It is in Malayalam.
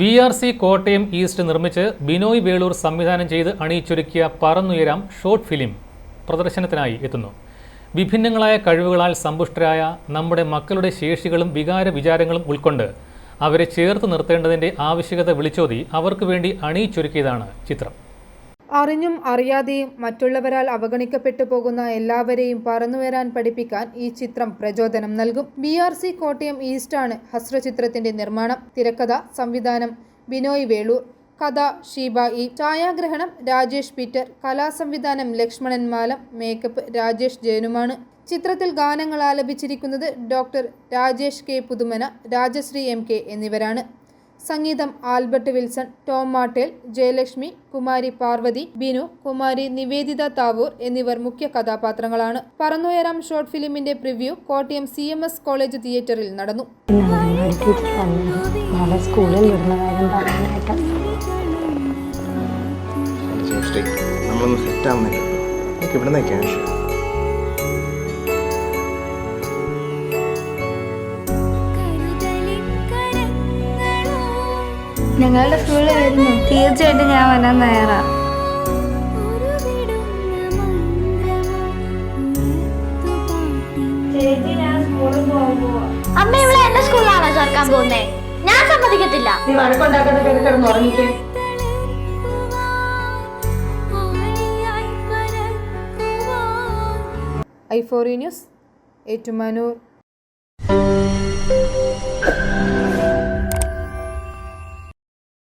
B R C Kottayam East നിർമ്മിച്ച് ബിനോയ് വേളൂർ സംവിധാനം ചെയ്ത് അണിയിച്ചൊരുക്കിയ പറന്നുയരാം ഷോർട്ട് ഫിലിം പ്രദർശനത്തിനായി എത്തുന്നു. വിഭിന്നങ്ങളായ കഴിവുകളാൽ സമ്പുഷ്ടരായ നമ്മുടെ മക്കളുടെ ശേഷികളും വികാര വിചാരങ്ങളും ഉൾക്കൊണ്ട് അവരെ ചേർത്ത് നിർത്തേണ്ടതിന്റെ ആവശ്യകത വിളിച്ചോതി അവർക്ക് വേണ്ടി അണിയിച്ചൊരുക്കിയതാണ് ചിത്രം. അറിഞ്ഞും അറിയാതെയും മറ്റുള്ളവരാൽ അവഗണിക്കപ്പെട്ടു പോകുന്ന എല്ലാവരെയും പറന്നുവരാൻ പഠിപ്പിക്കാൻ ഈ ചിത്രം പ്രചോദനം നൽകും. ബി ആർ സി കോട്ടയം ഈസ്റ്റാണ് ഹസ്രചിത്രത്തിന്റെ നിർമ്മാണം. തിരക്കഥ സംവിധാനം ബിനോയ് വേളൂർ. കഥ ഷീബ ഇ. ഛായാഗ്രഹണം രാജേഷ് പീറ്റർ. കലാസംവിധാനം ലക്ഷ്മണൻ മാലം. മേക്കപ്പ് രാജേഷ് ജയനുമാണ്. ചിത്രത്തിൽ ഗാനങ്ങൾ ആലപിച്ചിരിക്കുന്നത് doctor Rajesh K. Puthumana Rajasree M K എന്നിവരാണ്. സംഗീതം Albert Wilson Tom Mattel Jayalakshmi Kumari Parvathy Binu Kumari Niveditha Thavoor എന്നിവർ മുഖ്യ കഥാപാത്രങ്ങളാണ്. Parannuyaram short ഫിലിമിന്റെ preview Kottayam C M S college തിയേറ്ററിൽ നടന്നു. സ്കൂളിൽ വിടുന്ന കാര്യം പറയാനായിട്ട് നമ്മളൊന്ന് സെറ്റ് ആവുന്നില്ല ഇവിടെ ഞങ്ങളുടെ സ്കൂളിൽ വരുന്നു. തീർച്ചയായിട്ടും ഞാൻ വരാൻ തയ്യാറാണ് അമ്മ ഇവിടെ എന്റെ സ്കൂളിലാണോ ചേർക്കാൻ പോകുന്നേ? ഞാൻ സമ്മതിക്കത്തില്ല. നീ വഴക്കുണ്ടാക്കുന്ന പേര് കിടന്ന് ഉറങ്ങിക്കേ ഐ ഫോറി ന്യൂസ് ഏറ്റുമാനൂർ.